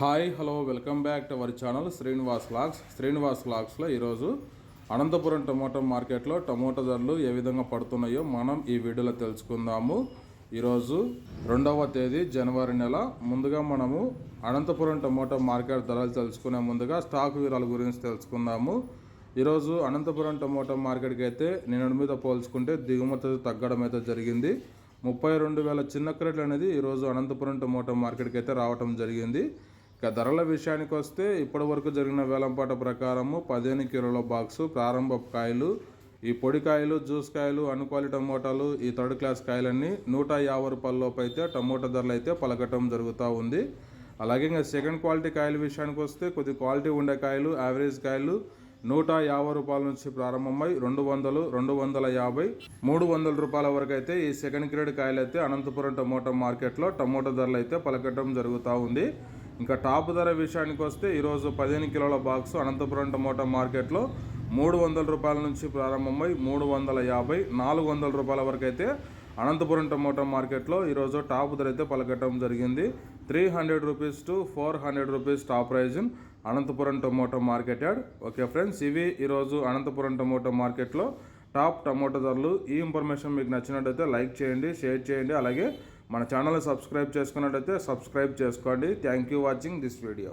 Hi hello welcome back to our channel Srinivas lakhs Srinivas లాక్స్లో ఈరోజు Anantapuram tomato మార్కెట్లో టమోటా ధరలు ఏ విధంగా పడుతున్నాయో మనం ఈ వీడియోలో తెలుసుకుందాము. ఈరోజు రెండవ తేదీ జనవరి నెల. ముందుగా మనము అనంతపురం టమోటా మార్కెట్ ధరలు తెలుసుకునే ముందుగా స్టాక్ వివరాల గురించి తెలుసుకుందాము. ఈరోజు అనంతపురం టమోటా మార్కెట్కి అయితే నిన్న మీద పోల్చుకుంటే దిగుమతి తగ్గడం అయితే జరిగింది. ముప్పై రెండు వేల చిన్న క్రేట్లు అనేది ఈరోజు అనంతపురం టమోటా మార్కెట్కి అయితే రావటం జరిగింది. ఇక ధరల విషయానికి వస్తే ఇప్పటివరకు జరిగిన వేలంపాట ప్రకారము పదిహేను కిలోల బాక్సు ప్రారంభ కాయలు ఈ పొడి కాయలు జ్యూస్ కాయలు అన్క్వాలిటీ టమోటాలు ఈ థర్డ్ క్లాస్ కాయలన్నీ నూట యాభై రూపాయలలోపు అయితే టమోటా ధరలు అయితే పలకటం జరుగుతూ ఉంది. అలాగే ఇంకా సెకండ్ క్వాలిటీ కాయల విషయానికి వస్తే కొద్ది క్వాలిటీ ఉండే కాయలు యావరేజ్ కాయలు నూట యాభై రూపాయల నుంచి ప్రారంభమై రెండు వందలు రెండు వందల యాభై మూడు వందల రూపాయల వరకు అయితే ఈ సెకండ్ గ్రేడ్ కాయలు అయితే అనంతపురం టమోటా మార్కెట్లో టమోటా ధరలు అయితే పలకటం జరుగుతూ ఉంది. ఇంకా టాప్ ధర విషయానికి వస్తే ఈరోజు పదిహేను కిలోల బాక్స్ అనంతపురం టమోటా మార్కెట్లో మూడు వందల రూపాయల నుంచి ప్రారంభమై మూడు వందల యాభై నాలుగు వందల రూపాయల వరకు అయితే అనంతపురం టమోటా మార్కెట్లో ఈరోజు టాప్ ధర అయితే పలకటం జరిగింది. Three hundred rupees to four hundred rupees top price Anantapuram tomato market yard. Okay friends ఇవి ఈరోజు అనంతపురం టమోటా మార్కెట్లో టాప్ టమోటా ధరలు. ఈ ఇన్ఫర్మేషన్ మీకు నచ్చినట్టయితే లైక్ చేయండి షేర్ చేయండి. అలాగే మన ఛానల్ని సబ్స్క్రైబ్ చేసుకున్నట్టయితే సబ్స్క్రైబ్ చేసుకోండి. Thank you watching this video